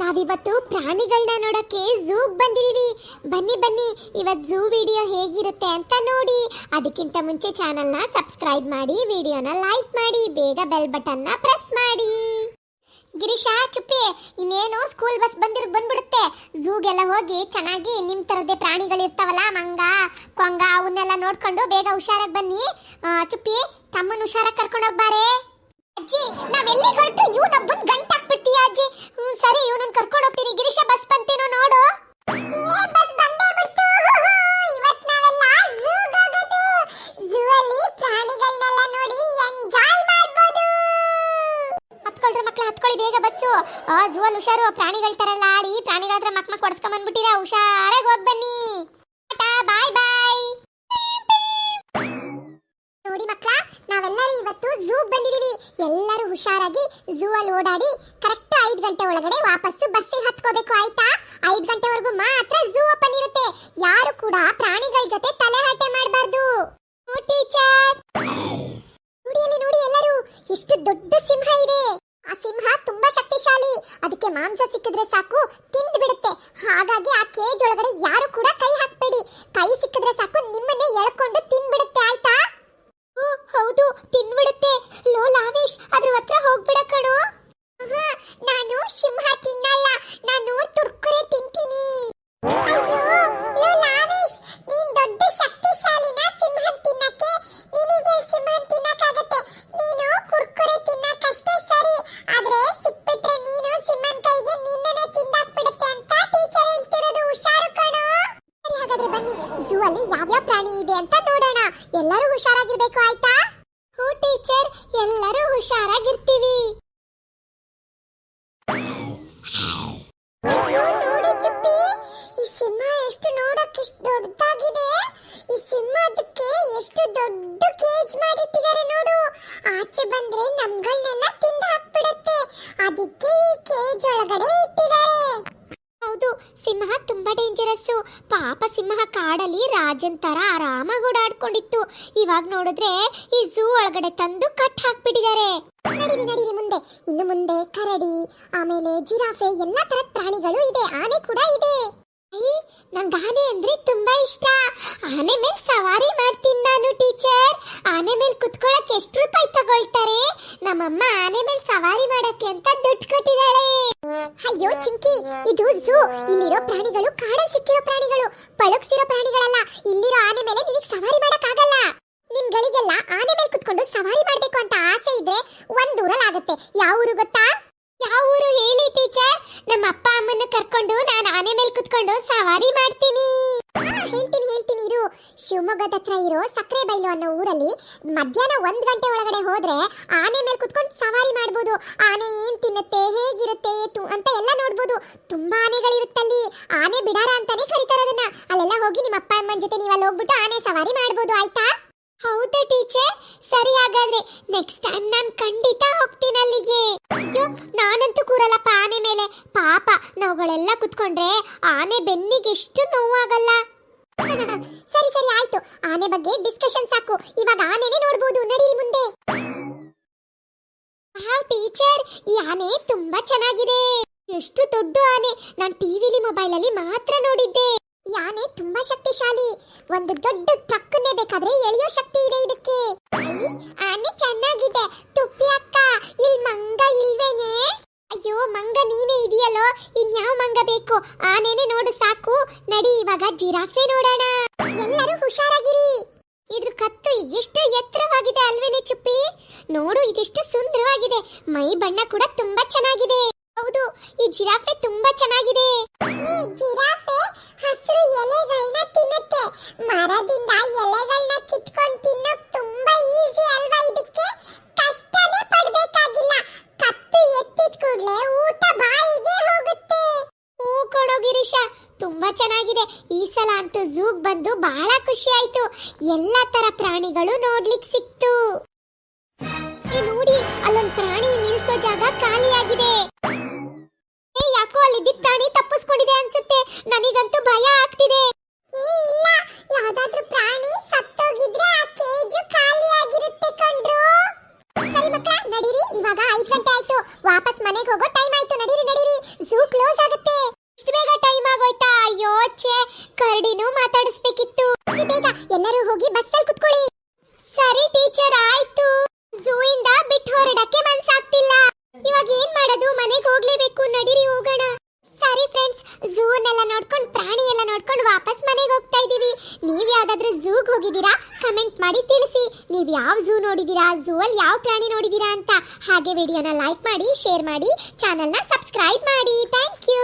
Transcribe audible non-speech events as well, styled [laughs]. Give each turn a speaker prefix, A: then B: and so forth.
A: ನಾವಿವತ್ತು ಪ್ರಾಣಿಗಳನ್ನ ನೋಡಕ್ಕೆ ಝೂಗ್ ಬಂದಿದೀವಿ. ಬನ್ನಿ ಬನ್ನಿ ಇವತ್ತು ಝೂ ವಿಡಿಯೋ ಹೇಗಿರುತ್ತೆ ಅಂತ ನೋಡಿ. ಅದಕ್ಕಿಂತ ಮುಂಚೆ ಚಾನಲ್ನ ಸಬ್ಸ್ಕ್ರೈಬ್ ಮಾಡಿ, ವಿಡಿಯೋನ ಲೈಕ್ ಮಾಡಿ, ಬೇಗ ಬೆಲ್ ಬಟನ್ನ ಪ್ರೆಸ್ ಮಾಡಿ. ಗಿರೀಶಾ, ಚುಪ್ಪಿ, ಇನ್ನೇನು ಸ್ಕೂಲ್ ಬಸ್ ಬಂದಿರ್, ಬಂದ್ಬಿಡುತ್ತೆ. ಝೂಗೆಲ್ಲ ಹೋಗಿ ಚೆನ್ನಾಗಿ ನಿಮ್ಮ ಥರದ್ದೇ ಪ್ರಾಣಿಗಳಿರ್ತಾವಲ್ಲ ಮಂಗ, ಕೊಂಗ, ಅವನ್ನೆಲ್ಲ ನೋಡ್ಕೊಂಡು ಬೇಗ ಹುಷಾರಾಗಿ ಬನ್ನಿ. ಚುಪ್ಪಿ ತಮ್ಮನ್ನು ಹುಷಾರಾಗಿ ಕರ್ಕೊಂಡು ಹೋಗ್ಬಾರೆ. ಅಜ್ಜಿ ನಾವೆಲ್ಲಿ ಹೊರಟು ಇವನೊಬ್ಬನ್ ಗಂಟ್ ಹಾಕ್ಬಿಡ್ತೀಯ ಅಜ್ಜಿ? ಹ್ಮ್ ಸರಿ ಇವನನ್ನ ಕರ್ಕೊಂಡು ಹೋಗ್ತೀನಿ. ಗಿರೀಶ ಬಸ್ ಬಂತೇನೋ ನೋಡು. ಆ ಝೂ ಅಲ್ಲಿ ಹುಷಾರು. ಪ್ರಾಣಿಗಳ ತರಲ್ಲ ಆಡಿ ಪ್ರಾಣಿಗಳ ಹತ್ರ ಮಕ್ ಮಕ್ ಹೊಡ್ಸ್ಕೊಂಡ್ ಬಂದ್ಬಿಟ್ಟಿರಾ ಹುಷಾರಾಗಿ ಹೋಗ್ ಬನ್ನಿ. ಇವತ್ತು ಝೂ ಬಂದಿದೀವಿ. ಎಲ್ಲರೂ ಹುಷಾರಾಗಿ ಝೂ ಅಲ್ಲಿ ಓಡಾಡಿ ಕರೆಕ್ಟ್ ಐದು ಗಂಟೆ ಒಳಗಡೆ ವಾಪಸ್ಸು ಬಸ್ಸಿಗೆ ಹತ್ಕೋಬೇಕು, ಆಯ್ತಾ? ಐದು ಗಂಟೆವರೆಗೂ ಮಾತ್ರ ಝೂ ಓಪನ್ ಇರುತ್ತೆ. ಯಾರು ಕೂಡ ಪ್ರಾಣಿಗಳ ಜೊತೆ ತಲೆಹಾಟೆ ಮಾಡಬಾರ್ದು. ಟೀಚರ್ ನೋಡಿ ಅಲ್ಲಿ, ನೋಡಿ ಎಲ್ಲರೂ. ಎಷ್ಟು ದೊಡ್ಡ ಸಿಂಹ ಇದೆ. ಆ ಸಿಂಹ ತುಂಬಾ ಶಕ್ತಿಶಾಲಿ. ಅದಕ್ಕೆ ಮಾಂಸ ಸಿಕ್ಕಿದ್ರೆ ಸಾಕು ತಿಂದು ಬಿಡುತ್ತೆ ಹಾಗಾಗಿ ಆ ಕೇಜ್ ಒಳಗಡೆ ಯಾರು ಕೂಡ ಎಲ್ಲರೂ ಆಯ್ತಾ? ಹೂ, ಟೀಚರ್, ಎಲ್ಲರೂ ಹುಷಾರಾಗಿರ್ತೀವಿ. ನೋಡಿ ಚುಪ್ಪಿ, ಈ ಸಿಂಹ ಎಷ್ಟು ನೋಡಕ್ಕೆ ಎಷ್ಟು ದೊಡ್ಡದಾಗಿದೆ. ಈ ಸಿಂಹದಕ್ಕೆ ಎಷ್ಟು ದೊಡ್ಡ ಕೇಜ್ ಮಾಡಿಟ್ಟಿದ್ದಾರೆ ನೋಡು. ಆಚೆ ಬಂದ್ರೆ ನಮ್ಗಳನ್ನೆಲ್ಲ ತಿಂದು ಹಾಕ್ಬಿಡುತ್ತೆ. ಅದಕ್ಕೆ ಈ ಕೇಜ್ ಒಳಗಡೆ ಇಟ್ಟಿದ್ದಾರೆ ಹೌದು ಸಿಂಹ ತುಂಬಾ ಡೇಂಜರಸ್ಸು. ಪಾಪ ಸಿಂಹ ಕಾಡಲ್ಲಿ ರಾಜನ್ ತರ ಆರಾಮಾಗಿ ಓಡಾಡ್ಕೊಂಡಿತ್ತು. ಇವಾಗ ನೋಡಿದ್ರೆ ಈ ಝೂ ಒಳಗಡೆ ತಂದು ಕಟ್ ಹಾಕ್ಬಿಟ್ಟಿದ್ದಾರೆ. ನಡೀರಿ ನಡೀರಿ ಮುಂದೆ. ಇನ್ನು ಮುಂದೆ ಕರಡಿ, ಆಮೇಲೆ ಜಿರಾಫೆ ಎಲ್ಲಾ ತರದ ಪ್ರಾಣಿಗಳು ಇದೆ. ಆನೆ ಕೂಡ ಇದೆ. ನಂಗೆ ಆನೆ ಅಂದ್ರೆ ತುಂಬಾ ಇಷ್ಟ. ಆನೆ ಮೇಲೆ ಸವಾರಿ ಮಾಡ್ತೀನಿ ನಾನು, ಟೀಚರ್. ಆನೆ ಮೇಲೆ ಕುತ್ಕೊಳಕ್ ಎಷ್ಟು ರೂಪಾಯಿ ತಗೊಳ್ತಾರೆ? ನಮ್ಮಮ್ಮ ಆನೆ ಮೇಲೆ ಸವಾರಿ ಮಾಡಕ್ಕೆ ಅಂತ ದುಡ್ಡು ಕೊಟ್ಟಿದ್ದಾಳೆ. ಅಯ್ಯೋ, ಚಿಂಕಿ, ಇದು ಝೂ. ಇಲ್ಲಿರೋ ಪ್ರಾಣಿಗಳು ಕಾಡಲ್ಲಿ ಸಿಕ್ಕಿರೋ ಪ್ರಾಣಿಗಳು. ಪಳಗ್ಸಿರೋ ಪ್ರಾಣಿಗಳಲ್ಲ. ಇಲ್ಲಿರೋ ಆನೆ ಮೇಲೆ ನಿನಗೆ ಸವಾರಿ ಮಾಡಕ್ಕಾಗಲ್ಲ. ನಿಮ್ಗಳಿಗೆಲ್ಲ ಆನೆ ಮೇಲೆ ಕುತ್ಕೊಂಡು ಸವಾರಿ ಮಾಡ್ಬೇಕು ಅಂತ ಆಸೆ ಇದ್ರೆ ಒಂದ್ ಊರಲ್ಲಿ ಆಗುತ್ತೆ ಯಾವ ಊರು ಗೊತ್ತಾ? ಯಾವ ಊರು ಹೇಳಿ, ಟೀಚರ್? ನಮ್ಮ ಅಪ್ಪ, ಅಮ್ಮನ್ನ ಕರ್ಕೊಂಡು ನಾನು ಆನೆ ಮೇಲೆ ಕುತ್ಕೊಂಡು ಸವಾರಿ ಮಾಡ್ತೀನಿ. ಹೇಳ್ತೀನಿ ಹೇಳ್ತೀನಿ, ಇರು. ಶಿವಮೊಗ್ಗದ ಹತ್ರ ಇರೋ ಸಕ್ಕರೆ ಬೈಲು ಅನ್ನೋ ಊರಲ್ಲಿ ಮಧ್ಯಾಹ್ನ ಒಂದ್ ಗಂಟೆ ಒಳಗಡೆ ಹೋದ್ರೆ ಆನೆ ಮೇಲೆ ಕುತ್ಕೊಂಡು ಸವಾರಿ ಮಾಡ್ಬೋದು. ಆನೆ ಏನ್ ತಿನ್ನುತ್ತೆ, ಹೇಗಿರುತ್ತೆ ಅಂತ ಎಲ್ಲ ನೋಡ್ಬೋದು. ತುಂಬಾ ಆನೆಗಳಿರುತ್ತಲ್ಲಿ ಆನೆ ಬಿಡಾರ ಅಂತಾನೆ ಕರೀತಾರೆ ಅದನ್ನ. ಅಲ್ಲೆಲ್ಲ ಹೋಗಿ ನಿಮ್ಮ ಅಪ್ಪ, ಅಮ್ಮನ ಜೊತೆ ನೀವು ಅಲ್ಲಿ ಹೋಗ್ಬಿಟ್ಟು ಆನೆ ಸವಾರಿ ಮಾಡ್ಬೋದು, ಆಯ್ತಾ? ಹೌದಾ ಟೀಚರ್ ಸರಿ ಹಾಗಾದ್ರೆ ನೆಕ್ಸ್ಟ್ ಟೈಮ್ ನಾನು ಖಂಡಿತ ಹೋಗ್ತೀನಿ ಅಲ್ಲಿಗೆ. ಅಯ್ಯೋ, ನಾನಂತೂ ಕೂರಲ್ಲಪ್ಪ ಆನೆ ಮೇಲೆ. ಪಾಪ, ನಾವುಗಳೆಲ್ಲ ಕುತ್ಕೊಂಡ್ರೆ ಆನೆ ಬೆನ್ನಿಗೆ ಎಷ್ಟು ನೋವಾಗಲ್ಲ. [laughs] ಸರಿ ಸರಿ, ಆಯ್ತು. ಆನೆ ಬಗ್ಗೆ ಡಿಸ್ಕಷನ್ ಸಾಕು. ಇವಾಗ ಆನೆನೇ ನೋಡ್ಬೋದು. ನಡೀಲಿ ಮುಂದೆ. ವಾವ್ ಟೀಚರ್, ಈ ಆನೆ ತುಂಬಾ ಚೆನ್ನಾಗಿದೆ. ಎಷ್ಟು ದೊಡ್ಡ ಆನೆ. ನಾನು ಟಿವಿಲಿ ಮೊಬೈಲಲ್ಲಿ ಮಾತ್ರ ನೋಡಿದ್ದೆ. ಈ ಆನೆ ತುಂಬಾ ಶಕ್ತಿಶಾಲಿ. ಒಂದು ದೊಡ್ಡ ಟ್ರಕ್ನೇ ಬೇಕಾದ್ರೆ ಎಳೆಯೋ ಶಕ್ತಿ ಇದೆ ಇದಕ್ಕೆ. ಆನೆ ಚೆನ್ನಾಗಿದೆ. ತುಪ್ಪಿ ಅಕ್ಕ ಇಲ್ಲಿ ಮಂಗ ಇಲ್ವೇನೆ? ಅಯ್ಯೋ, ಮಂಗ ನೀನೇ ಇದೆಯಲ್ಲೋ? ಇನ್ಯಾವ ಮಂಗ ಬೇಕು? ಆನೆನೆ ನೋಡು ಸಾಕು. ನಡಿ, ಇವಾಗ ಜಿರಾಫೆ ನೋಡೋಣ. ಎಲ್ಲರೂ ಹುಷಾರಾಗಿರಿ. ಇದ್ರ ಕತ್ತು ಎಷ್ಟು ಎತ್ತರವಾಗಿದೆ ಅಲ್ವೇನೆ ಚುಪ್ಪಿ? ನೋಡು, ಇದೆಷ್ಟು ಸುಂದರವಾಗಿದೆ. ಮೈ ಬಣ್ಣ ಕೂಡ ತುಂಬಾ ಚೆನ್ನಾಗಿದೆ. ಹೌದು, ಈ ಜಿರಾಫೆ ತುಂಬಾ ಚೆನ್ನಾಗಿದೆ. ಈ ಜಿರಾಫೆ ಹಸಿರು ಎಲೆಗಳನ್ನ ತಿನ್ನುತ್ತೆ. ಮರದಿಂದ ಎಲೆಗಳನ್ನ ಕಿತ್ಕೊಂಡು ತಿನ್ನೋಕ್ ತುಂಬಾ ಈಸಿ ಅಲ್ವಾ ಇದಕ್ಕೆ? ಕಷ್ಟನೇ ಪಡ್ಬೇಕಾಗಿಲ್ಲ. ಕತ್ತು ಎತ್ತಿದ ಕೂಡಲೇ ಊಟ ಬಾಯಿಗೆ ಹೋಗುತ್ತೆ. ಹೂ ಕೊಡೋ ಗಿರೀಶ, ತುಂಬಾ ಚೆನ್ನಾಗಿದೆ. ಈ ಸಲ ಅಂತೂ ಝೂಗ್ ಬಂದು ಬಹಳ ಖುಷಿ ಆಯ್ತು. ಎಲ್ಲ ತರ ಪ್ರಾಣಿಗಳು ನೋಡ್ಲಿಕ್ಕೆ ಸಿಕ್ತು. ನೋಡಿ, ಅಲ್ಲೊಂದು ಪ್ರಾಣಿ ನಿಲ್ಸೋ ಜಾಗ ಖಾಲಿಯಾಗಿದೆ. ಯಾಕೋ ಅಲ್ಲಿದ್ದ ಪ್ರಾಣಿ ತಪ್ಪಿಸ್ಕೊಂಡಿದೆ ಅನ್ಸುತ್ತೆ. ನನಗಂತೂ ಭಯ ಆಗ್ತಿದೆ. ಇಲ್ಲ, ಯಾವ್ದಾದ್ರು ಪ್ರಾಣಿ ಸತ್ತೋಗಿದ್ರೆ ಆ ಕೇಜು ಖಾಲಿಯಾಗಿರುತ್ತೆ ಕಂಡ್ರು ಸರಿ ಮಕ್ಕಳ, ನಡೀರಿ, ಇವಾಗ ಐದು ಗಂಟೆ ಆಯ್ತು. ವಾಪಸ್ ಮನೆಗೆ ಹೋಗೋ ಟೈಮ್ ಆಯ್ತು. ನಡೀರಿ, ನಡಿರಿ. ಝೂ ಕ್ಲೋಸ್ ಆಗುತ್ತೆ. ಇಷ್ಟು ಬೇಗ ಟೈಮ್ ಆಗೋಯ್ತಾ? ಯೋಚೆ ಕರಡಿನೂ ಮಾತಾಡಿಸ್ಬೇಕಿತ್ತು. ಬೇಗ ಎಲ್ಲರೂ ಹೋಗಿ ಬಸ್ ತಿಳಿಸಿ, ನೀವು ಯಾವ ಝೂ ನೋಡಿದೀರಾ? ಝೂ ಅಲ್ಲಿ ಯಾವ ಪ್ರಾಣಿ ನೋಡಿದೀರಾ ಅಂತ ಹಾಗೆ ವಿಡಿಯೋನ ಲೈಕ್ ಮಾಡಿ ಶೇರ್ ಮಾಡಿ ಚಾನೆಲ್ನ ಸಬ್ಸ್ಕ್ರೈಬ್ ಮಾಡಿ. Thank you